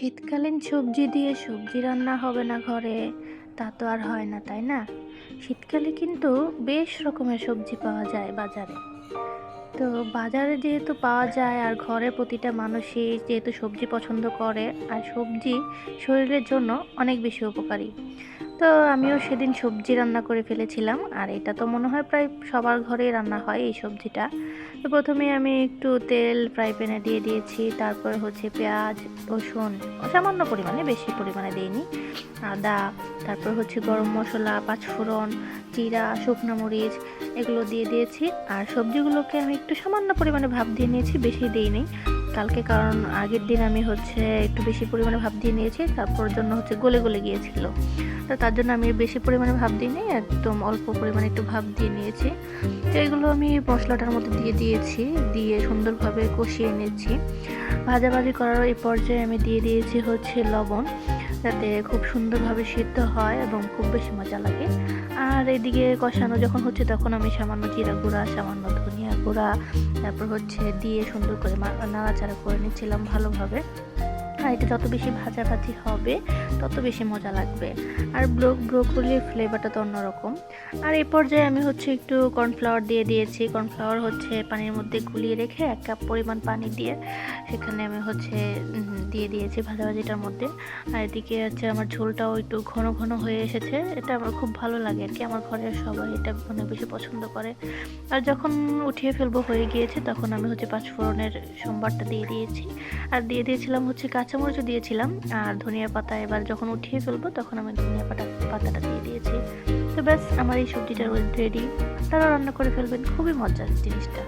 শীতকালীন সবজি দিয়ে সবজি রান্না হবে না ঘরে, তা তো আর হয় না, তাই না? শীতকালে কিন্তু বেশ রকমের সবজি পাওয়া যায় বাজারে। তো বাজারে যেহেতু পাওয়া যায় আর ঘরে প্রতিটা মানুষই যেহেতু সবজি পছন্দ করে, আর সবজি শরীরের জন্য অনেক বেশি উপকারী। তো আমিও সেদিন সবজি রান্না করে ফেলেছিলাম। আর এটা তো মনে হয় প্রায় সবার ঘরেই রান্না হয় এই সবজিটা। তো প্রথমে আমি একটু তেল ফ্রাই প্যানে দিয়ে দিয়েছি, তারপর হচ্ছে পেঁয়াজ, রসুন, সামান্য পরিমাণে, বেশি পরিমাণে দিইনি। আদা, তারপর হচ্ছে গরম মশলা, পাঁচফোড়ন, জিরা, শুকনো মরিচ, এগুলো দিয়ে দিয়েছি। আর সবজিগুলোকে আমি একটু সামান্য পরিমাণে ভাব দিয়ে নিয়েছি, বেশি দিইনি। কালকে, কারণ আগের দিন আমি হচ্ছে একটু বেশি পরিমাণে ভাব দিয়ে নিয়েছি তারপর জন্য হচ্ছে গলে গলে গিয়েছিল। তো তার জন্য আমি বেশি পরিমাণে ভাব দিইনি, একদম অল্প পরিমাণে একটু ভাব দিয়ে নিয়েছি। তো এগুলো আমি মশলাটার মধ্যে দিয়ে দিয়েছি, দিয়ে সুন্দরভাবে কষিয়ে নিয়েছি ভাজাভাজি করার এই পর্যায়ে আমি দিয়ে দিয়েছি হচ্ছে লবণ, যাতে খুব সুন্দরভাবে সিদ্ধ হয় এবং খুব বেশি মজা লাগে। আর এদিকে কষানো যখন হচ্ছে তখন আমি সামান্য জিরা গুঁড়া, সামান্য ধনিয়া গুঁড়া, তারপর হচ্ছে দিয়ে সুন্দর করে নাড়াচাড়া করে নিচ্ছিলাম ভালোভাবে। এটা যত বেশি ভাজাভাজি হবে, তত বেশি মজা লাগবে। আর ব্রো ব্রোকলির ফ্লেভারটা তো অন্যরকম। আর এই পর্যায়ে আমি হচ্ছে একটু কর্নফ্লাওয়ার দিয়ে দিয়েছি। কর্নফ্লাওয়ার হচ্ছে পানির মধ্যে গুলিয়ে রেখে এক কাপ পরিমাণ পানি দিয়ে সেখানে আমি হচ্ছে দিয়ে দিয়েছি ভাজাভাজিটার মধ্যে। আর এদিকে হচ্ছে আমার ঝোলটাও একটু ঘন ঘন হয়ে এসেছে। এটা আমার খুব ভালো লাগে আর কি। আমার ঘরের সবাই এটা অনেক বেশি পছন্দ করে। আর যখন উঠিয়ে ফেলব হয়ে গিয়েছে, তখন আমি হচ্ছে পাঁচফোড়নের সোমবারটা দিয়ে দিয়েছি। আর দিয়ে দিয়েছিলাম হচ্ছে কাঁচামরিচও দিয়েছিলাম, আর ধনিয়া পাতা এবার যখন উঠিয়ে ফেলব তখন আমি ধনিয়া পাতা, পাতাটা দিয়ে দিয়েছি। তো ব্যাস, আমার এই সবজিটা রেডি তারা রান্না করে ফেলবেন, খুবই মজার জিনিসটা।